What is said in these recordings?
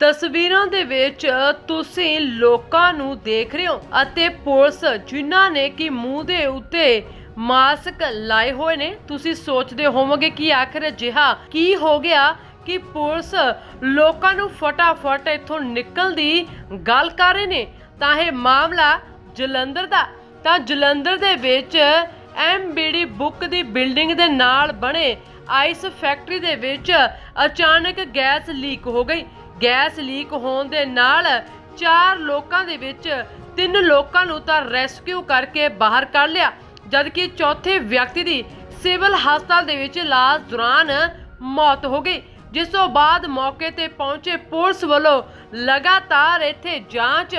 ਤਸਵੀਰਾਂ ਦੇ ਵਿੱਚ ਤੁਸੀਂ ਲੋਕਾਂ ਨੂੰ ਦੇਖ ਰਹੇ ਹੋ ਅਤੇ ਪੁਲਿਸ ਜਿਨ੍ਹਾਂ ਨੇ ਕਿ ਮੂੰਹ ਦੇ ਉੱਤੇ ਮਾਸਕ ਲਾਏ ਹੋਏ ਨੇ, ਤੁਸੀਂ ਸੋਚਦੇ ਹੋਵੋਗੇ ਕਿ ਆਖਰ ਅਜਿਹਾ ਕੀ ਹੋ ਗਿਆ ਕਿ ਪੁਲਿਸ ਲੋਕਾਂ ਨੂੰ ਫਟਾਫਟ ਇੱਥੋਂ ਨਿਕਲ ਦੀ ਗੱਲ ਕਰ ਰਹੇ ਨੇ? ਤਾਂ ਇਹ ਮਾਮਲਾ ਜਲੰਧਰ ਦਾ। ਤਾਂ ਜਲੰਧਰ ਦੇ ਵਿੱਚ ਐਮਬੀਡੀ ਬੁੱਕ ਦੀ ਬਿਲਡਿੰਗ ਦੇ ਨਾਲ ਬਣੇ ਆਈਸ ਫੈਕਟਰੀ ਦੇ ਵਿੱਚ ਅਚਾਨਕ ਗੈਸ ਲੀਕ ਹੋ ਗਈ। ਗੈਸ ਲੀਕ ਹੋਣ ਦੇ ਨਾਲ ਚਾਰ ਲੋਕਾਂ ਦੇ ਵਿੱਚ, ਤਿੰਨ ਲੋਕਾਂ ਨੂੰ ਤਾਂ ਰੈਸਕਿਊ ਕਰਕੇ ਬਾਹਰ ਕੱਢ ਲਿਆ। ਜਦਕਿ ਚੌਥੇ ਵਿਅਕਤੀ ਦੀ ਸਿਵਲ ਹਸਪਤਾਲ ਦੇ ਵਿੱਚ ਇਲਾਜ ਦੌਰਾਨ ਮੌਤ ਹੋ ਗਈ। ਜਿਸ ਤੋਂ ਬਾਅਦ ਮੌਕੇ ਤੇ ਪਹੁੰਚੇ ਪੁਲਿਸ ਵੱਲੋਂ ਲਗਾਤਾਰ ਇੱਥੇ ਜਾਂਚ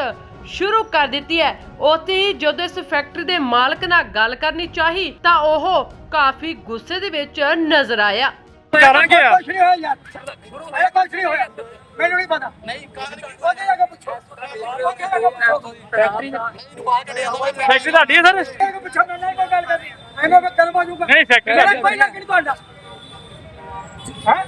ਸ਼ੁਰੂ ਕਰ ਦਿੱਤੀ ਹੈ। ਉੱਥੇ ਹੀ ਜਦੋਂ ਇਸ ਫੈਕਟਰੀ ਦੇ ਮਾਲਕ ਨਾਲ ਗੱਲ ਕਰਨੀ ਚਾਹੀ, ਤਾਂ ਉਹ ਕਾਫੀ ਗੁੱਸੇ ਦੇ ਵਿੱਚ ਨਜ਼ਰ ਆਇਆ। ਕਰਾਂਗੇ ਆ ਕੁਛ ਨਹੀਂ ਹੋਇਆ ਯਾਰ। ਇਹ ਕੁਛ ਨਹੀਂ ਹੋਇਆ। ਮੈਨੂੰ ਨਹੀਂ ਪਤਾ। ਨਹੀਂ ਉਹਦੇ ਜਾ ਕੇ ਪੁੱਛੋ। ਉਹਦੇ ਜਾ ਕੇ ਪੁੱਛੋ। ਫੈਕਟਰੀ ਫੈਕਟਰੀ ਤੁਹਾਡੀ ਹੈ ਸਰ? ਉਹਦੇ ਜਾ ਕੇ ਪੁੱਛੋ ਮੈਂ ਨਹੀਂ ਕੋਈ ਗੱਲ ਕਰਨੀ ਐਵੇਂ ਮੈਂ ਕਲਮਾ ਜੂਗਾ ਨਹੀਂ, factory ਮੇਰਾ ਤੁਹਾਡੀ। ਕੋਈ ਲੱਗ ਨਹੀਂ ਤੁਹਾਡਾ? ਹੈ?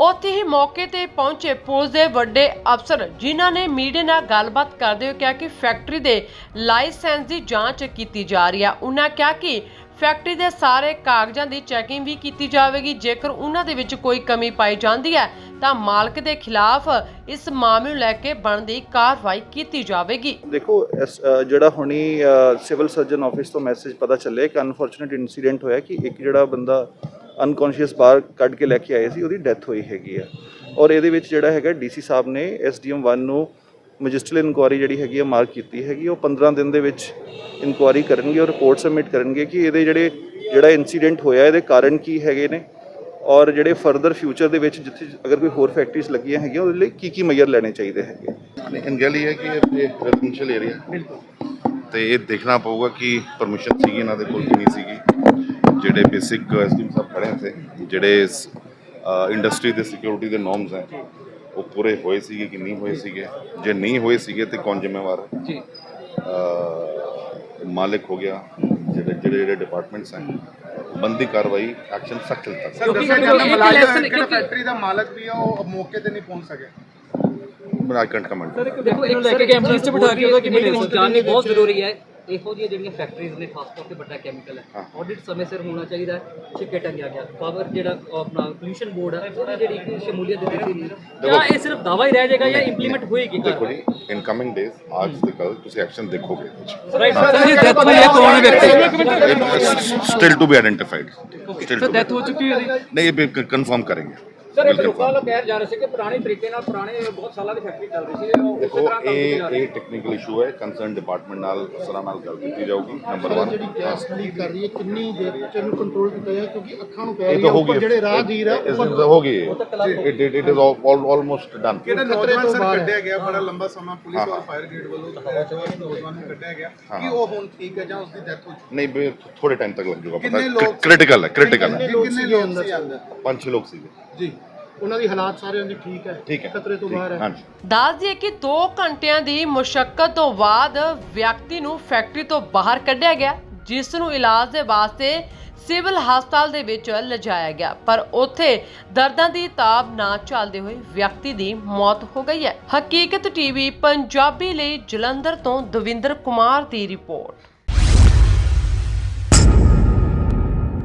ਉੱਥੇ ਹੀ ਮੌਕੇ ਤੇ ਪਹੁੰਚੇ ਪੁਲਿਸ ਦੇ ਵੱਡੇ ਅਫਸਰ ਜਿਨ੍ਹਾਂ ਨੇ ਮੀਡੀਆ ਨਾਲ ਗੱਲਬਾਤ ਕਰਦੇ ਹੋਏ ਕਿਹਾ ਕਿ ਫੈਕਟਰੀ ਦੇ ਲਾਇਸੈਂਸ ਦੀ ਜਾਂਚ ਕੀਤੀ ਜਾ ਰਹੀ ਹੈ। ਉਹਨਾਂ ਕਿਹਾ ਕਿ ਫੈਕਟਰੀ ਦੇ ਸਾਰੇ ਕਾਗਜ਼ਾਂ ਦੀ ਚੈਕਿੰਗ ਵੀ ਕੀਤੀ ਜਾਵੇਗੀ। ਜੇਕਰ ਉਹਨਾਂ ਦੇ ਵਿੱਚ ਕੋਈ ਕਮੀ ਪਾਈ ਜਾਂਦੀ ਹੈ ਤਾਂ ਮਾਲਕ ਦੇ ਖਿਲਾਫ ਇਸ ਮਾਮਲੇ ਨੂੰ ਲੈ ਕੇ ਬਣਦੀ ਕਾਰਵਾਈ ਕੀਤੀ ਜਾਵੇਗੀ। ਦੇਖੋ ਇਸ, ਅ, ਜਿਹੜਾ ਹੁਣੀ ਸਿਵਲ ਸਰਜਨ ਆਫਿਸ ਤੋਂ ਮੈਸੇਜ ਪਤਾ ਚੱਲਿਆ ਕਿ ਅਨਫੋਰਚੂਨੇਟ ਇਨਸੀਡੈਂਟ ਹੋਇਆ ਕਿ ਇੱਕ ਜਿਹੜਾ ਬੰਦਾ ਅਨਕੌਂਸ਼ੀਅਸ ਬਾਹਰ ਕੱਢ ਕੇ ਲੈ ਕੇ ਆਏ ਸੀ ਉਹਦੀ ਡੈਥ ਹੋਈ ਹੈਗੀ ਆ। ਔਰ ਇਹਦੇ ਵਿੱਚ ਜਿਹੜਾ ਹੈਗਾ ਡੀਸੀ ਸਾਹਿਬ ਨੇ ਐਸਡੀਐਮ 1 ਨੂੰ ਮੈਜਿਸਟਰਲ ਇਨਕੁਆਰੀ ਜਿਹੜੀ ਹੈਗੀ ਆ ਮਾਰਕ ਕੀਤੀ ਹੈਗੀ ਉਹ 15 ਦਿਨ ਦੇ ਵਿੱਚ ਇਨਕੁਆਰੀ ਕਰਨਗੇ ਔਰ ਰਿਪੋਰਟ ਸਬਮਿਟ ਕਰਨਗੇ ਕਿ ਇਹਦੇ ਜਿਹੜੇ ਜਿਹੜਾ ਇਨਸੀਡੈਂਟ ਹੋਇਆ ਇਹਦੇ ਕਾਰਨ ਕੀ ਹੈਗੇ ਨੇ ਔਰ ਜਿਹੜੇ ਫਰਦਰ ਫਿਊਚਰ ਦੇ ਵਿੱਚ ਜਿੱਥੇ ਅਗਰ ਕੋਈ ਹੋਰ ਫੈਕਟਰੀਜ਼ ਲੱਗੀਆਂ ਹੈਗੀਆਂ ਉਹਦੇ ਲਈ ਕੀ ਕੀ ਮੈਜਰ ਲੈਣੇ ਚਾਹੀਦੇ ਹੈਗੇ? ਅਨਗਲ ਇਹ ਹੈ ਕਿ ਇਹ ਰੈਜ਼ੀਡੈਂਸ਼ੀਅਲ ਏਰੀਆ ਤੇ ਇਹ ਦੇਖਣਾ ਪਊਗਾ ਕਿ ਪਰਮਿਸ਼ਨ ਸੀਗੀ ਇਹਨਾਂ ਦੇ ਕੋਲ ਕਿ ਨਹੀਂ ਸੀਗੀ। ਜਿਹੜੇ ਬੇਸਿਕ ਐਸਡੀਐਮ ਸਾਹਿਬ ਖੜੇ ਸੀ ਜਿਹੜੇ ਇੰਡਸਟਰੀ ਦੇ ਸਿਕਿਉਰਿਟੀ ਦੇ ਨਾਰਮਸ ਹੈ। ਉਹ ਪੂਰੇ ਹੋਏ ਸੀਗੇ ਕਿ ਨਹੀਂ ਹੋਏ ਸੀਗੇ? ਜੇ ਨਹੀਂ ਹੋਏ ਸੀਗੇ ਤੇ ਕੌਣ ਜ਼ਿੰਮੇਵਾਰ? ਹੈ ਜੀ ਮਾਲਿਕ ਹੋ ਗਿਆ ਜਿਹੜੇ ਜਿਹੜੇ ਜਿਹੜੇ ਡਿਪਾਰਟਮੈਂਟਸ ਹੈ ਬੰਦੀ ਕਾਰਵਾਈ ਐਕਸ਼ਨ ਸਖਤ ਲਿੱਤਾ ਸਰ ਦੱਸਿਆ ਜਾਂਦਾ ਮਲਾਜ਼ਮ ਜਿਹੜਾ ਫੈਕਟਰੀ ਦਾ ਮਾਲਕ ਵੀ ਆ ਉਹ ਮੌਕੇ ਤੇ ਨਹੀਂ ਪਹੁੰਚ ਸਕਿਆ। ਆਈ ਕੈਂਟ ਕਮੈਂਟ ਦੇਖੋ ਇੱਕ ਲੈ ਕੇ ਐਂਬੂਲੈਂਸ ਚ ਬਿਠਾ ਕੇ ਉਹਦਾ ਕਿਵੇਂ ਜਾਣਨੀ ਬਹੁਤ ਜ਼ਰੂਰੀ ਹੈ। ਇਹੋ ਜਿਹੀਆਂ ਜਿਹੜੀਆਂ ਫੈਕਟਰੀਜ਼ ਨੇ ਖਾਸ ਤੌਰ ਤੇ ਵੱਡਾ ਕੈਮੀਕਲ ਹੈ। ਆਡਿਟ ਸਮੇਂ ਸਿਰ ਹੋਣਾ ਚਾਹੀਦਾ ਹੈ ਛਿੱਕੇ ਟੰਗਿਆ ਗਿਆ। ਪਾਵਰ ਜਿਹੜਾ ਆਪਣਾ ਪੋਲੂਸ਼ਨ ਬੋਰਡ ਹੈ ਉਹਦੀ ਜਿਹੜੀ ਇੱਕ ਸ਼ਮੂਲੀਅਤ ਦਿੱਤੀ ਨਹੀਂ ਜਾਂ ਇਹ ਸਿਰਫ ਦਾਵਾ ਹੀ ਰਹਿ ਜਾਏਗਾ ਜਾਂ ਇੰਪਲੀਮੈਂਟ ਹੋਏਗੀ ਦੇਖੋ ਜੀ ਇਨ ਕਮਿੰਗ ਡੇਜ਼ ਅੱਜ ਤੇ ਕੱਲ ਤੁਸੀਂ ਐਕਸ਼ਨ ਦੇਖੋਗੇ। ਰਾਈਟ ਸਰ ਜੀ ਡੈਥ ਹੋਈ ਹੈ ਕੌਣ ਵਿਅਕਤੀ? Still to be identified still to death ਹੋ ਚੁੱਕੀ ਹੈ ਨਹੀਂ ਇਹ ਕਨਫਰਮ ਕਰਾਂਗੇ। ਸਰ ਇਹ ਲੋਕਾਂ ਵੱਲੋਂ ਕਹਿ ਜਾ ਰਹੇ ਸੀ ਕਿ ਪੁਰਾਣੇ ਤਰੀਕੇ ਨਾਲ ਪੁਰਾਣੇ ਬਹੁਤ ਸਾਲਾਂ ਦੀ ਫੈਕਟਰੀ ਚੱਲ ਰਹੀ ਸੀ ਉਹ ਦੇਖੋ ਇਹ ਇਹ ਟੈਕਨੀਕਲ ਇਸ਼ੂ ਹੈ ਕੰਸਰਨ ਡਿਪਾਰਟਮੈਂਟ ਨਾਲ ਅਫਸਰਾਂ ਨਾਲ ਗੱਲ ਕੀਤੀ ਜਾਊਗੀ ਨੰਬਰ 1 ਜਿਹੜੀ ਗੈਸ ਲੀਕ ਕਰ ਰਹੀ ਹੈ ਕਿੰਨੀ ਦੇਰ ਚ ਇਹਨੂੰ ਕੰਟਰੋਲ ਕੀਤਾ ਜਾਏ? ਕਿਉਂਕਿ ਅੱਖਾਂ ਨੂੰ ਪੈ ਇਹ ਰਹੀ ਤਾਂ ਹੈ ਹੋ ਉੱਪਰ ਗਈ ਜਿਹੜੇ ਰਾਹਗੀਰ ਆ ਇਸ ਉੱਪਰ ਹੋ ਗਈ it it it is almost done ਕਿਹੜਾ ਨੌਜਵਾਨ ਸਰ ਕੱਢਿਆ ਗਿਆ? ਬੜਾ ਲੰਬਾ ਸਮਾਂ ਪੁਲਿਸ ਹਾਂ, ਔਰ ਹਾਂ। ਫਾਇਰ ਗੇਟ ਵੱਲੋਂ ਨੌਜਵਾਨ ਨੌਜਵਾਨ ਨੂੰ ਕੱਢਿਆ ਗਿਆ। ਹਾਂ, ਕਿ ਹਾਂ। ਉਹ ਹੁਣ ਠੀਕ ਹੈ ਜਾਂ ਉਸ ਦੀ ਡੈਥ ਹੋ ਚੁੱਕੀ ਨਹੀਂ ਬਈ ਥੋੜੇ ਟਾਈਮ ਤੱਕ ਲੱਗੂਗਾ ਕਿੰਨੇ ਪਤਾ ਲੋਕ- ਕ੍ਰਿਟੀਕਲ ਹੈ ਕ੍ਰਿਟੀਕਲ ਹੈ ਹੈ। ਕਿੰਨੇ ਲੋਕ ਸੀ ਅੰਦਰ? ਪੰਜ ਛੇ ਲੋਕ ਸੀਗੇ। ਜੀ। ਉਹਨਾਂ ਦੀ ਹਾਲਾਤ ਸਾਰਿਆਂ ਦੀ ਠੀਕ ਹੈ। ਠੀਕ ਹੈ। ਖਤਰੇ ਤੋਂ ਬਾਹਰ ਹੈ। ਹਾਂਜੀ। ਦੱਸ ਦਈਏ ਕਿ 2 ਘੰਟਿਆਂ ਦੀ ਮੁਸ਼ਕਲ ਤੋਂ ਬਾਅਦ ਵਿਅਕਤੀ ਨੂੰ ਫੈਕਟਰੀ ਤੋਂ ਬਾਹਰ ਕੱਢਿਆ ਗਿਆ ਜਿਸ ਨੂੰ ਇਲਾਜ ਦੇ ਵਾਸਤੇ ਸਿਵਲ ਹਸਪਤਾਲ ਦੇ ਵਿੱਚ ਲਿਜਾਇਆ ਗਿਆ। ਪਰ ਉੱਥੇ ਦਰਦਾਂ ਦੀ ਤਾਬ ਨਾ ਚੱਲਦੇ ਹੋਏ ਵਿਅਕਤੀ ਦੀ ਮੌਤ ਹੋ ਗਈ ਹੈ। ਹਕੀਕਤ ਟੀਵੀ ਪੰਜਾਬੀ ਲਈ ਜਲੰਧਰ ਤੋਂ ਦਵਿੰਦਰ ਕੁਮਾਰ ਦੀ ਰਿਪੋਰਟ।